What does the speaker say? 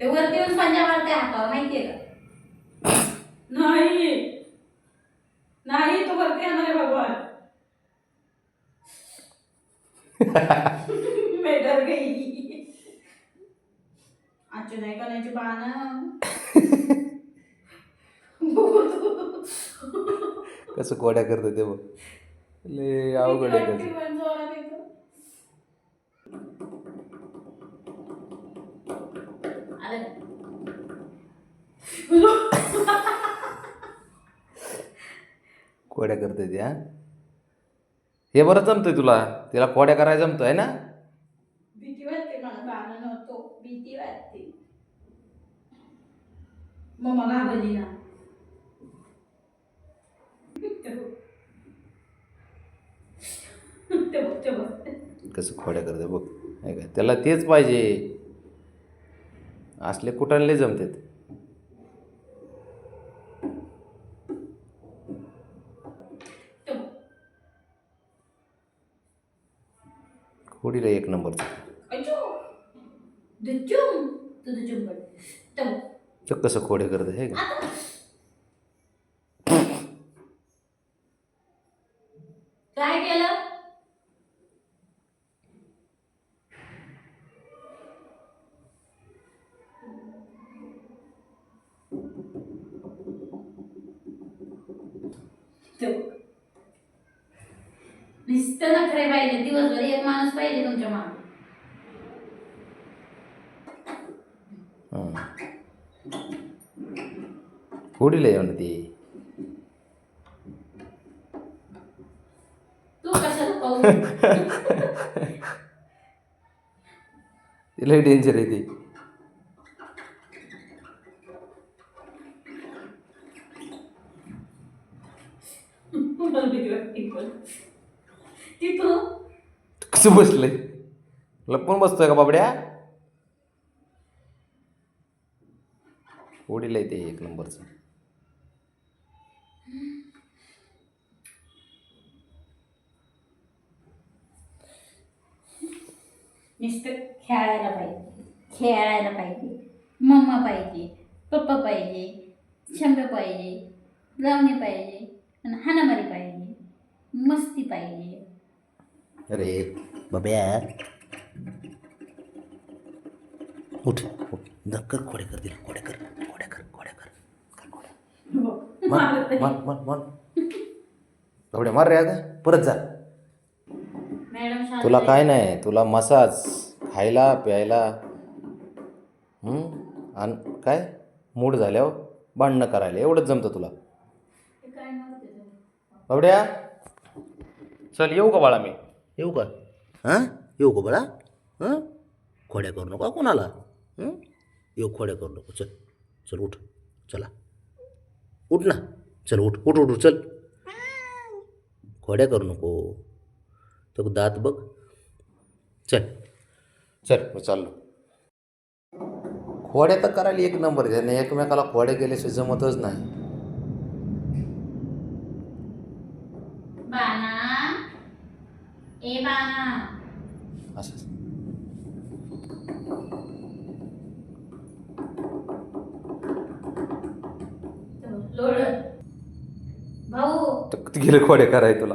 ते वरती येऊन पंजा मारते हातावर माहितीये का? नाही. नाही तो वरती येणार आहे भगवान. मैं डर गई. आजची नाही करायची बाण. कसं कोड्या करतं ते बघ. लय अवघड आहे त्याचं. आलं? कोड्या करते ते हा बरं जमतंय तुला? तिला कोड्या करायला जमतंय ना? भीती वाटते मला बाण नव्हतो. भीती वाटते. मम्मा घाबरली ना. ते बघ. ते बघ. कसं खोड्या करते बघ. काय त्याला तेच पाहिजे. असले कुठानले जमतात? खोडीला एक नंबर अचो कसं खोडे करते हे का काय केलं ते बघ नुसतं नखरे पाहिजे दिवसभर एक माणूस पाहिजे तुमच्या मागे हां खोडीला येऊन ती तू कशाला पाहू तिथं? कसं बसलंय? लपून बसतोय का बाबड्या? खोडीला येते एक नंबरचं. नुसतं खेळायला पाहिजे. खेळायला पाहिजे. मम्मा पाहिजे पप्पा पाहिजे शंभे पाहिजे ब्राउनी पाहिजे आणि हाणामारी पाहिजे मस्ती पाहिजे. अरे बाब्या उठ. उठ कर खोडे कर दिला खोडे कर. खोडे कर. खोडे कर. कर खोड्या मार. मार. मार. मार मार रे आता. परत जा. तुला. काय नाही. तुला मसाज खायला प्यायला. हं? आणि काय? मूड झाल्यावर भांडणं करायला. एवढंच जमतं तुला. बाबड्या. चल येऊ का बाळा मी? येऊ का? हां? येऊ का बाळा? हां? खोड्या करू नका कोणाला. हं? येऊ खोड्या करू नको. चल चल उठ. चला. उठ ना. चल उठ. उठ उठ चल. खोड्या करू नको. तो दात बघ. चल. चल मी चाललो. खोड्या तर करायला एक नंबर त्याने एकमेकाला खोड्या गेल्याशिवाय जमतच नाही बाणा ए बाणा असं लोड भाऊ. गेले खोड्या कराय तुला.